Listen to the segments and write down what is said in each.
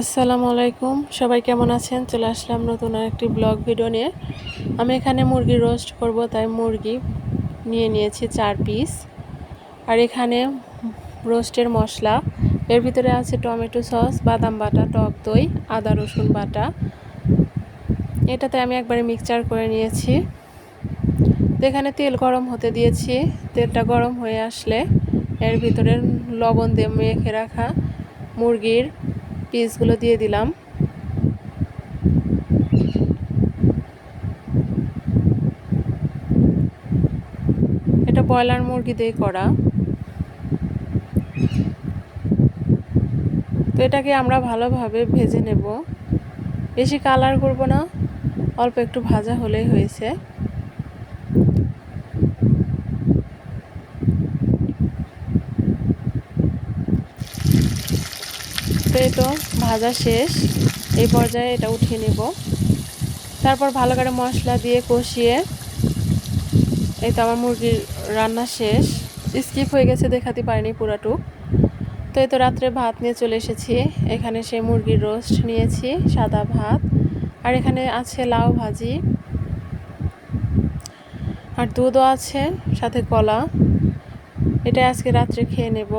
আসসালামু আলাইকুম। সবাই কেমন আছেন? চলে আসলাম নতুন আরেকটি ব্লগ ভিডিও নিয়ে। আমি এখানে মুরগি রোস্ট করব, তাই মুরগি নিয়ে নিয়েছি চার পিস। আর এখানে রোস্টের মশলা। এর ভিতরে আছে টমেটো সস, বাদাম বাটা, টক দই, আদা রসুন বাটা। এটাতে আমি একবারে মিক্সচার করে নিয়েছি। তো এখানে তেল গরম হতে দিয়েছি। তেলটা গরম হয়ে আসলে এর ভিতরে লবণ দিয়ে মেখে রাখা মুরগির পিসগুলো দিয়ে দিলাম। এটা ব্রয়লার মুরগি দিয়ে করা। তো এটাকে আমরা ভালোভাবে ভেজে নেব। বেশি কালার করব না, অল্প একটু ভাজা হলেই হয়েছে। এই তো ভাজা শেষ, এই পর্যায়ে এটা উঠিয়ে নেব। তারপর ভালো করে মশলা দিয়ে কষিয়ে, এই তো আমার মুরগির রান্না শেষ। স্কিপ হয়ে গেছে, দেখাতে পারিনি পুরাটুক। তো এই তো রাত্রে ভাত নিয়ে চলে এসেছি। এখানে সে মুরগির রোস্ট নিয়েছি, সাদা ভাত। আর এখানে আছে লাউ ভাজি। আর দুধও আছে, সাথে কলা। এটা আজকে রাত্রে খেয়ে নেব।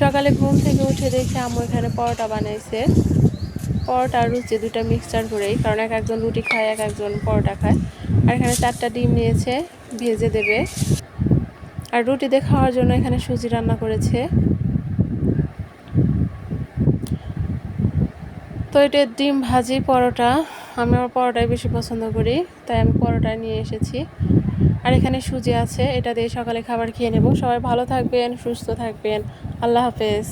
সকালে ঘুম থেকে উঠে দেখে আম্মু এখানে পরোটা বানাইছে। পরোটা আর রুচি দুটা মিক্সচার করেই, কারণ এক একজন রুটি খায়, এক একজন পরোটা খায়। আর এখানে চারটা ডিম নিয়েছে, ভেজে দেবে। আর রুটি দিয়ে খাওয়ার জন্য এখানে সুজি রান্না করেছে। তো এটা ডিম ভাজি, পরোটা। আমি আমার পরোটাই বেশি পছন্দ করি, তাই আমি পরোটা নিয়ে এসেছি। আর এখানে সুজি আছে, এটা দিয়ে সকালে খাবার খেয়ে নেব। সবাই ভালো থাকবেন, সুস্থ থাকবেন। আল্লাহ হাফেজ।